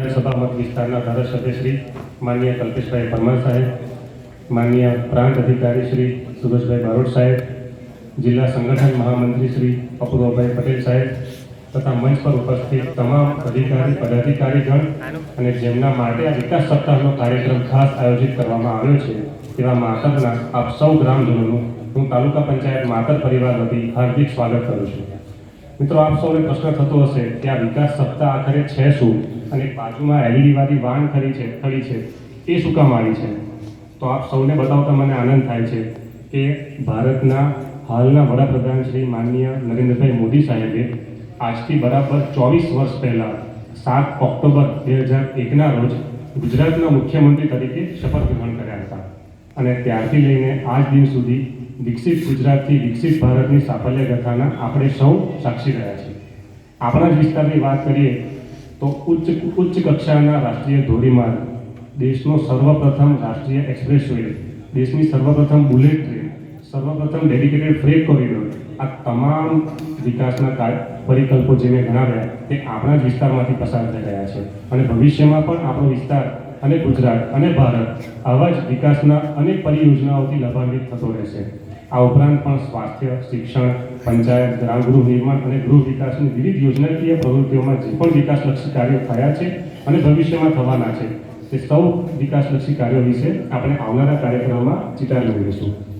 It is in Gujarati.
વિધાનસભા મત વિસ્તારના ધારાસભ્ય શ્રી માનનીય કલ્પેશભાઈ પરમાર સાહેબ માનનીય પ્રાંત અધિકારી શ્રી સુરેશભાઈ બારોટ સાહેબ, જિલ્લા સંગઠન મહામંત્રી શ્રી અપૂર્વભાઈ પટેલ સાહેબ તથા મંચ પર ઉપસ્થિત તમામ અધિકારી, પદાધિકારીગણ અને જેમના માટે આ વિકાસ સપ્તાહનો કાર્યક્રમ ખાસ આયોજિત કરવામાં આવ્યો છે તેવા માતરના આપ સૌ ગ્રામજનોનું હું તાલુકા પંચાયત માતર પરિવાર વતી હાર્દિક સ્વાગત કરું છું. મિત્રો, આપ સૌને પ્રશ્ન થતો હશે કે આ વિકાસ સપ્તાહ આખરે છે શું? અને બાજુમાં એલઈડીવાળી વાન ખરી છે ખરી છે. એ શું કામ આવી છે? તો આપ સૌને બતાવતા મને આનંદ થાય છે કે ભારતના હાલના વડાપ્રધાન શ્રી માનનીય નરેન્દ્રભાઈ મોદી સાહેબે આજથી બરાબર ચોવીસ વર્ષ પહેલાં સાત ઓક્ટોબર બે હજાર એકના રોજ ગુજરાતના મુખ્યમંત્રી તરીકે શપથ ગ્રહણ કર્યા હતા. અને ત્યારથી લઈને આજ દિન સુધી વિકસિત ગુજરાતથી વિકસિત ભારતની સાફલ્ય કથાના આપણે સૌ સાક્ષી રહ્યા છીએ. આપણા જ વિસ્તારની વાત કરીએ તો ઉચ્ચ ઉચ્ચ કક્ષાના રાષ્ટ્રીય ધોરીમાર્ગ, દેશનો સર્વપ્રથમ રાષ્ટ્રીય એક્સપ્રેસ વે, દેશની સર્વપ્રથમ બુલેટ ટ્રેન, સર્વપ્રથમ ડેડિકેટેડ ફ્રેટ કોરિડોર, આ તમામ વિકાસના પરિકલ્પો જે મેં ગણાવ્યા તે આપણા જ વિસ્તારમાંથી પસાર થઈ રહ્યા છે. અને ભવિષ્યમાં પણ આપણો વિસ્તાર અને ગુજરાત અને ભારત આવા જ વિકાસના અનેક પરિયોજનાઓથી લાભાન્વિત થતો રહેશે આ ઉપરાંત પણ સ્વાસ્થ્ય, શિક્ષણ, પંચાયત ગ્રામ ગૃહ નિર્માણ અને ગૃહ વિકાસની વિવિધ યોજનાકીય પ્રવૃત્તિઓમાં જે પણ વિકાસલક્ષી કાર્યો થયા છે અને ભવિષ્યમાં થવાના છે, તે સૌ વિકાસલક્ષી કાર્યો વિશે આપણે આવનારા કાર્યક્રમમાં ચિતારી મેળવીશું